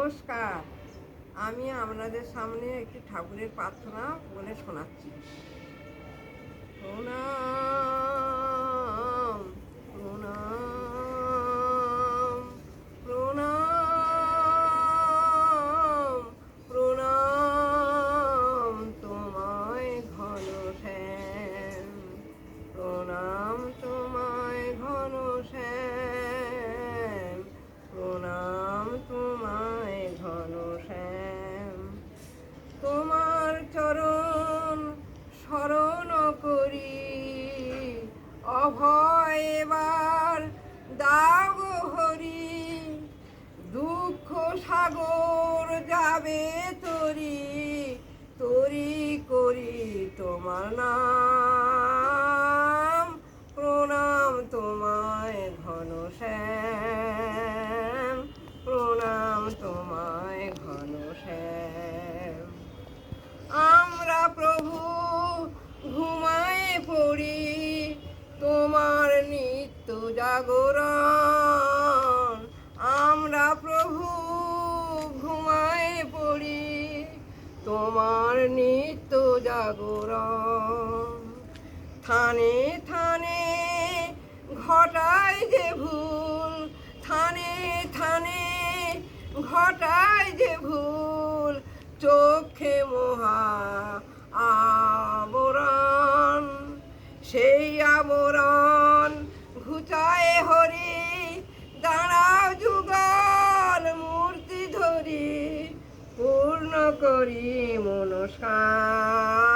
নমস্কার। আমি আপনাদের সামনে একটি ঠাকুরের প্রার্থনা বলে শোনাচ্ছি। প্রণাম অভয় এবার দাগ হরি, দুঃখ সাগর যাবে তরি তরি করি তোমার নাম, প্রণাম তোমায় ঘন প্রণাম তোমায় ঘন শ্যাম। জাগরণ আমরা প্রভু ঘুমায় পড়ি, তোমার নিত্য জাগরণ থানে থানে ঘটায় যে ভুল, থানে থানে ঘটায় যে ভুল, চোখে মহা আবরণ। সেই আবরণ ঘুচায় হরি দাঁড়াও যুগল মূর্তি ধরি পূর্ণ করি মনস্কাম